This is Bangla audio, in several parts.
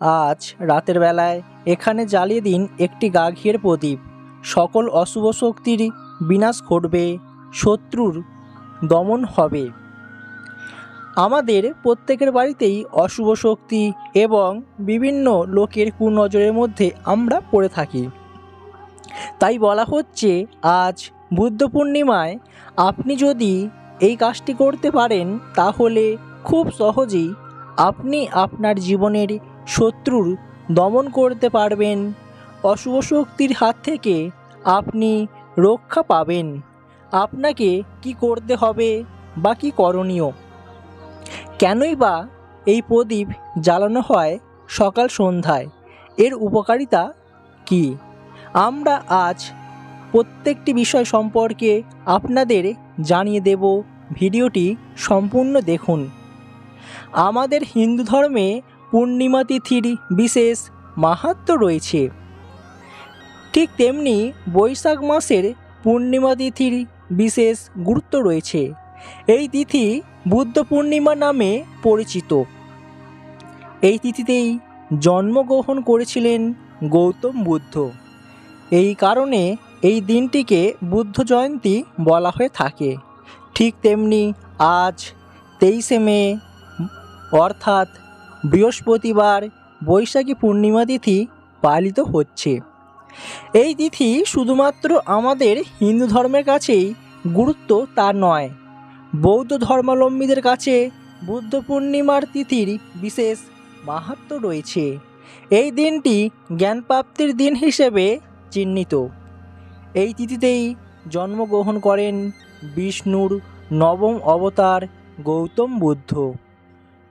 আজ রাতের বেলায় এখানে জ্বালিয়ে দিন একটি গা ঘিয়ের প্রদীপ। সকল অশুভ শক্তির বিনাশ ঘটবে, শত্রুর দমন হবে। আমাদের প্রত্যেকের বাড়িতেই অশুভ শক্তি এবং বিভিন্ন লোকের কুনজরের মধ্যে আমরা পড়ে থাকি। তাই বলা হচ্ছে, আজ বুদ্ধ পূর্ণিমায় আপনি যদি এই কাজটি করতে পারেন, তাহলে খুব সহজেই আপনি আপনার জীবনের শত্রুর দমন করতে পারবেন। অশুভ শক্তির হাত থেকে আপনি রক্ষা পাবেন। আপনাকে কি করতে হবে বা কী করণীয়? কেনই বা এই প্রদীপ জ্বালানো হয় সকাল সন্ধ্যায়? এর উপকারিতা কি? আমরা আজ প্রত্যেকটি বিষয় সম্পর্কে আপনাদের জানিয়ে দেব। ভিডিওটি সম্পূর্ণ দেখুন। আমাদের হিন্দু ধর্মে পূর্ণিমা তিথির বিশেষ মাহাত্ম্য রয়েছে। ঠিক তেমনি বৈশাখ মাসের পূর্ণিমা তিথির বিশেষ গুরুত্ব রয়েছে। এই তিথি বুদ্ধ পূর্ণিমা নামে পরিচিত। এই তিথিতেই জন্মগ্রহণ করেছিলেন গৌতম বুদ্ধ। এই কারণে এই দিনটিকে বুদ্ধ জয়ন্তী বলা হয়ে থাকে। ঠিক তেমনি আজ তেইশে মে, অর্থাৎ বৃহস্পতিবার বৈশাখী পূর্ণিমা তিথি পালিত হচ্ছে। এই তিথি শুধুমাত্র আমাদের হিন্দু ধর্মের কাছেই গুরুত্ব তা নয়। বৌদ্ধ ধর্মাবলম্বীদের কাছে বুদ্ধ পূর্ণিমার তিথির বিশেষ মাহাত্ম রয়েছে। এই দিনটি জ্ঞানপ্রাপ্তির দিন হিসেবে চিহ্নিত। এই তিথিতেই জন্মগ্রহণ করেন বিষ্ণুর নবম অবতার গৌতম বুদ্ধ।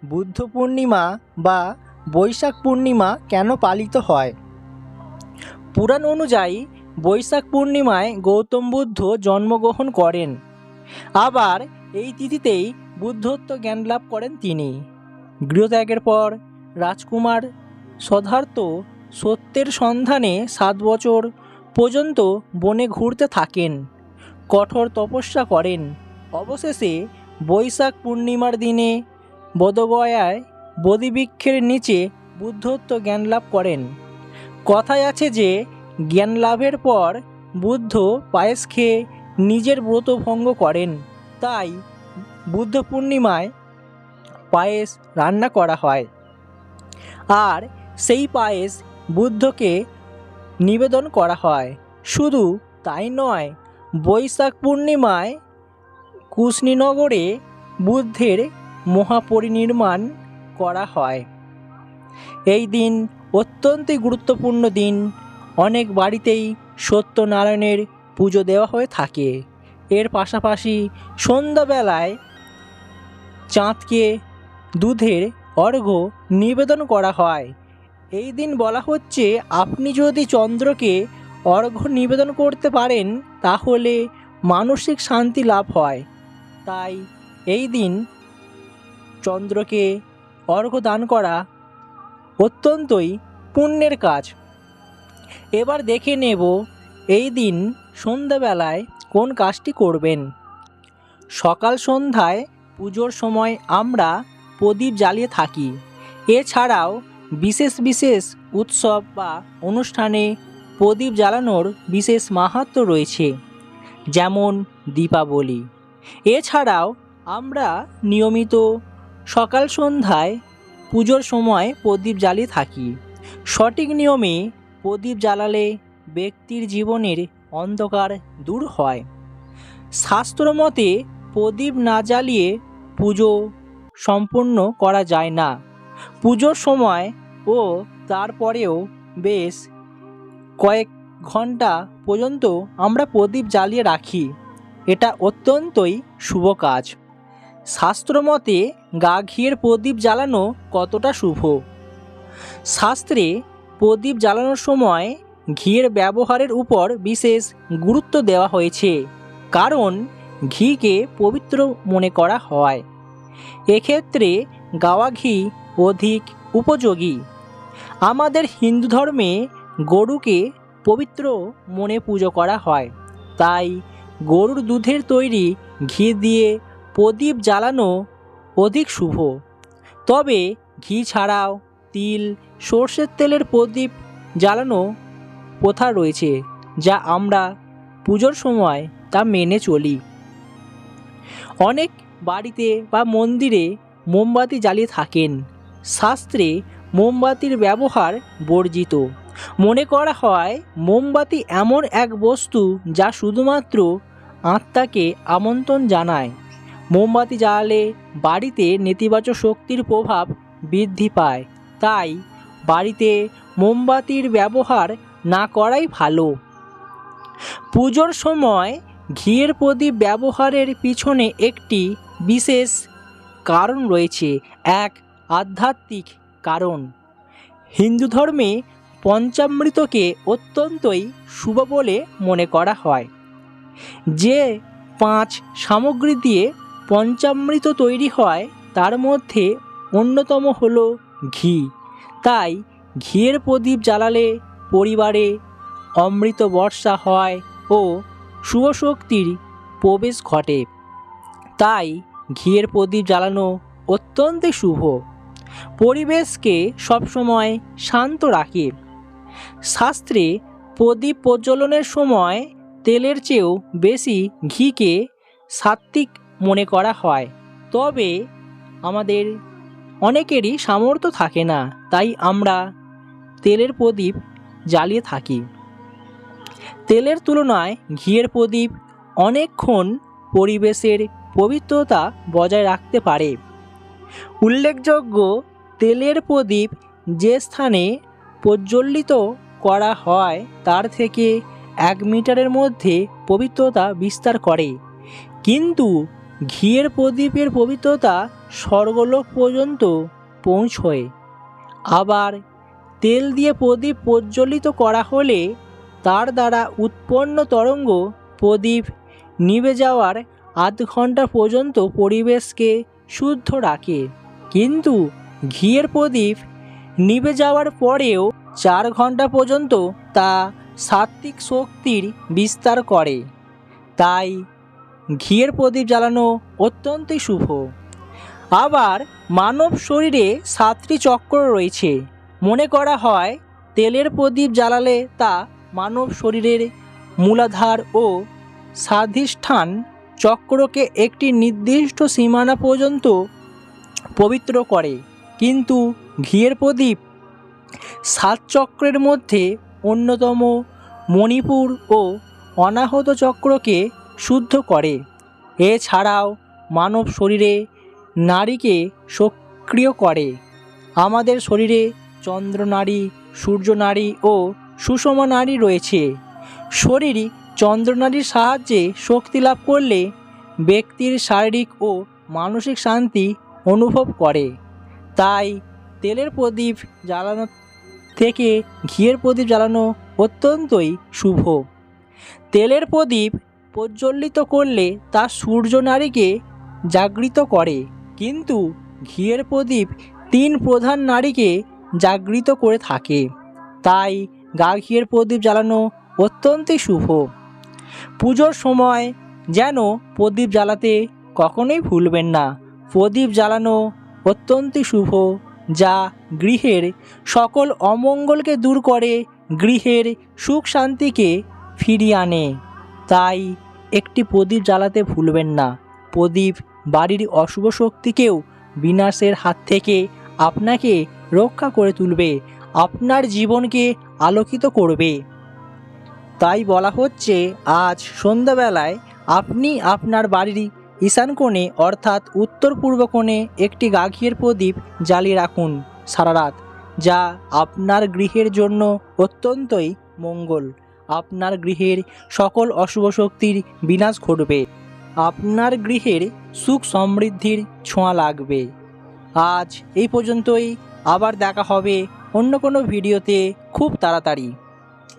বুদ্ধ পূর্ণিমা বা বৈশাখ পূর্ণিমা কেন পালিত হয়? পুরাণ অনুযায়ী, বৈশাখ পূর্ণিমায় গৌতম বুদ্ধ জন্মগ্রহণ করেন। আবার এই তিথিতেই বুদ্ধত্ব জ্ঞান লাভ করেন তিনি। গৃহত্যাগের পর রাজকুমার সধার্থ সত্যের সন্ধানে সাত বছর পর্যন্ত বনে ঘুরতে থাকেন, কঠোর তপস্যা করেন। অবশেষে বৈশাখ পূর্ণিমার দিনে বোধগয়ায় বোধিবৃক্ষের নিচে বুদ্ধত্ব জ্ঞান লাভ করেন। কথায় আছে যে জ্ঞান লাভের পর বুদ্ধ পায়েস খেয়ে নিজের ব্রত ভঙ্গ করেন। তাই বুদ্ধ পূর্ণিমায় পায়েস রান্না করা হয়। আর সেই পায়েস বুদ্ধকে নিবেদন করা হয়। শুধু তাই নয়, বৈশাখ পূর্ণিমায় কুশনীনগরে বুদ্ধের মহাপরিনির্মাণ করা হয়। এই দিন অত্যন্তই গুরুত্বপূর্ণ দিন। অনেক বাড়িতেই সত্যনারায়ণের পুজো দেওয়া হয়ে থাকে। এর পাশাপাশি সন্ধ্যাবেলায় চাঁদকে দুধের অর্ঘ্য নিবেদন করা হয়। এই দিন বলা হচ্ছে, আপনি যদি চন্দ্রকে অর্ঘ্য নিবেদন করতে পারেন, তাহলে মানসিক শান্তি লাভ হয়। তাই এই দিন চন্দ্রকে অর্ঘ্য দান করা অত্যন্তই পুণ্যের কাজ। এবার দেখে নেব এই দিন সন্ধ্যাবেলায় কোন কাজটি করবেন। সকাল সন্ধ্যায় পুজোর সময় আমরা প্রদীপ জ্বালিয়ে থাকি। এছাড়াও বিশেষ বিশেষ উৎসব বা অনুষ্ঠানে প্রদীপ জ্বালানোর বিশেষ মাহাত্ম্য রয়েছে, যেমন দীপাবলি। এছাড়াও আমরা নিয়মিত সকাল সন্ধ্যায় পুজোর সময় প্রদীপ জ্বালিয়ে থাকি। সঠিক নিয়মে প্রদীপ জ্বালালে ব্যক্তির জীবনের অন্ধকার দূর হয়। শাস্ত্র মতে প্রদীপ না জ্বালিয়ে পুজো সম্পূর্ণ করা যায় না। পুজোর সময় ও তারপরেও বেশ কয়েক ঘণ্টা পর্যন্ত আমরা প্রদীপ জ্বালিয়ে রাখি। এটা অত্যন্তই শুভ কাজ। শাস্ত্রমতে গা ঘিয়ের প্রদীপ জ্বালানো কতটা শুভ? শাস্ত্রে প্রদীপ জ্বালানোর সময় ঘিয়ের ব্যবহারের উপর বিশেষ গুরুত্ব দেওয়া হয়েছে, কারণ ঘিকে পবিত্র মনে করা হয়। এক্ষেত্রে গাওয়া ঘি অধিক উপযোগী। আমাদের হিন্দু ধর্মে গরুকে পবিত্র মনে পুজো করা হয়, তাই গরুর দুধের তৈরি ঘি দিয়ে প্রদীপ জ্বালানো অধিক শুভ। তবে ঘি ছাড়াও তিল, সর্ষের তেলের প্রদীপ জ্বালানো প্রথা রয়েছে, যা আমরা পুজোর সময় তা মেনে চলি। অনেক বাড়িতে বা মন্দিরে মোমবাতি জ্বালিয়ে থাকেন। শাস্ত্রে মোমবাতির ব্যবহার বর্জিত। মনে করা হয়, মোমবাতি এমন এক বস্তু যা শুধুমাত্র আত্মাকে আমন্ত্রণ জানায়। মোমবাতি জ্বালালে বাড়িতে নেতিবাচক শক্তির প্রভাব বৃদ্ধি পায়। তাই বাড়িতে মোমবাতির ব্যবহার না করাই ভালো। পুজোর সময় ঘিয়ের প্রদীপ ব্যবহারের পিছনে একটি বিশেষ কারণ রয়েছে, এক আধ্যাত্মিক কারণ। হিন্দু ধর্মে পঞ্চামৃতকে অত্যন্তই শুভ বলে মনে করা হয়। যে পাঁচ সামগ্রী দিয়ে পঞ্চামৃত তৈরি হয়, তার মধ্যে অন্যতম হল ঘি। তাই ঘিয়ের প্রদীপ জ্বালালে পরিবারে অমৃত বর্ষা হয় ও শুভ শক্তির প্রবেশ ঘটে। তাই ঘিয়ের প্রদীপ জ্বালানো অত্যন্ত শুভ। পরিবেশকে সবসময় শান্ত রাখে। শাস্ত্রে প্রদীপ প্রজ্বলনের সময় তেলের চেয়েও বেশি ঘিকে সাত্ত্বিক মনে করা হয়। তবে আমাদের অনেকেরই সামর্থ্য থাকে না, তাই আমরা তেলের প্রদীপ জ্বালিয়ে থাকি। তেলের তুলনায় ঘিয়ের প্রদীপ অনেকক্ষণ পরিবেশের পবিত্রতা বজায় রাখতে পারে। উল্লেখযোগ্য, তেলের প্রদীপ যে স্থানে প্রজ্বলিত করা হয়, তার থেকে এক মিটারের মধ্যে পবিত্রতা বিস্তার করে। কিন্তু ঘিয়ের প্রদীপের পবিত্রতা স্বর্গলোক পর্যন্ত পৌঁছয়। আবার তেল দিয়ে প্রদীপ প্রজ্বলিত করা হলে তার দ্বারা উৎপন্ন তরঙ্গ প্রদীপ নিভে যাওয়ার আধ ঘণ্টা পর্যন্ত পরিবেশকে শুদ্ধ রাখে। কিন্তু ঘিয়ের প্রদীপ নিভে যাওয়ার পরেও চার ঘণ্টা পর্যন্ত তা সাত্ত্বিক শক্তির বিস্তার করে। তাই ঘিয়ের প্রদীপ জ্বালানো অত্যন্তই শুভ। আবার মানব শরীরে সাতটি চক্র রয়েছে। মনে করা হয়, তেলের প্রদীপ জ্বালালে তা মানব শরীরের মূলাধার ও স্বাধিষ্ঠান চক্রকে একটি নির্দিষ্ট সীমানা পর্যন্ত পবিত্র করে। কিন্তু ঘিয়ের প্রদীপ সাত চক্রের মধ্যে অন্যতম মণিপুর ও অনাহত চক্রকে শুদ্ধ করে। এছাড়াও মানব শরীরে নারীকে সক্রিয় করে। আমাদের শরীরে চন্দ্রনারী সূর্যনারী ও সুষমা নারী রয়েছে। শরীর চন্দ্রনারীর সাহায্যে শক্তি লাভ করলে ব্যক্তির শারীরিক ও মানসিক শান্তি অনুভব করে। তাই তেলের প্রদীপ জ্বালানো থেকে ঘিয়ের প্রদীপ জ্বালানো অত্যন্তই শুভ। তেলের প্রদীপ প্রজ্বলিত করলে তা সূর্য নারীকে জাগৃত করে। কিন্তু ঘিয়ের প্রদীপ তিন প্রধান নারীকে জাগৃত করে থাকে। তাই গা ঘিয়ের প্রদীপ জ্বালানো অত্যন্তই শুভ। পুজোর সময় যেন প্রদীপ জ্বালাতে কখনোই ভুলবেন না। প্রদীপ জ্বালানো অত্যন্তই শুভ, যা গৃহের সকল অমঙ্গলকে দূর করে গৃহের সুখ শান্তিকে ফিরিয়ে আনে। তাই একটি প্রদীপ জ্বালাতে ভুলবেন না। প্রদীপ বাড়ির অশুভ শক্তিকেও বিনাশের হাত থেকে আপনাকে রক্ষা করে তুলবে, আপনার জীবনকে আলোকিত করবে। তাই বলা হচ্ছে, আজ সন্ধ্যাবেলায় আপনি আপনার বাড়ির ঈশান কোণে অর্থাৎ উত্তর পূর্ব কোণে একটি গাঘিয়ের প্রদীপ জ্বালিয়ে রাখুন সারা রাত যা আপনার গৃহের জন্য অত্যন্তই মঙ্গল। আপনার গৃহের সকল অশুভ শক্তির বিনাশ ঘটবে। আপনার গৃহের সুখ সমৃদ্ধির ছোঁয়া লাগবে। আজ এই পর্যন্তই। আবার দেখা হবে অন্য কোনো ভিডিওতে খুব তাড়াতাড়ি।